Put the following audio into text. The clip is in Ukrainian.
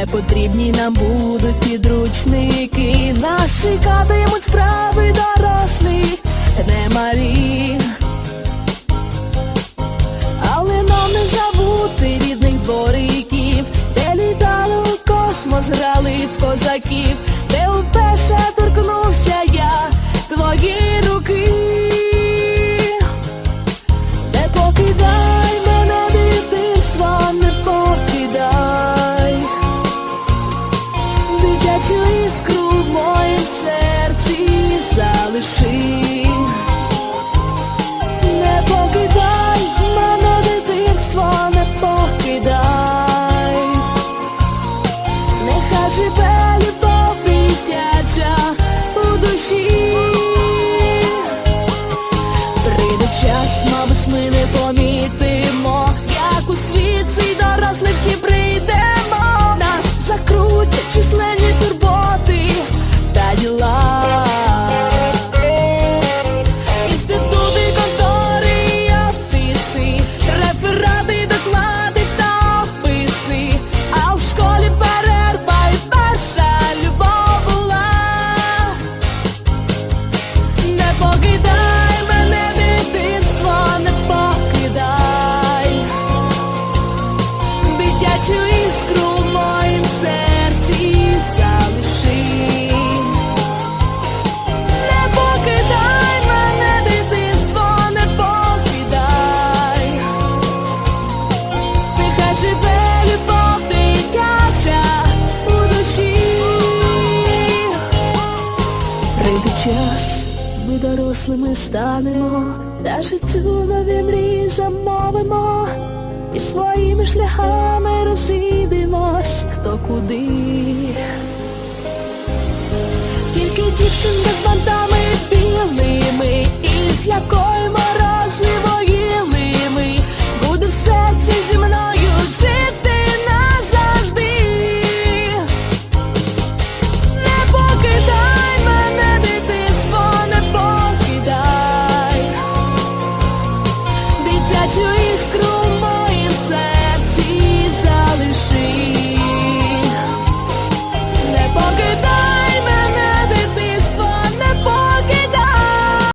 не потрібні нам будуть підручники. Нас чекатимуть справи дорослі, не малі. Але нам не забути рідних двориків, де літали у космос, грали в козаків, дитячу іскру в моїм серці залиши. Не покидай мене, дитинство, не покидай. Нехай живе любов дитяча у душі. Прийде час, мабуть, ми не помітимо, Прийде час, ми дорослими станемо, та цю нові мрії замовимо, і своїми шляхами розійдемось, хто куди. Тільки дівчинка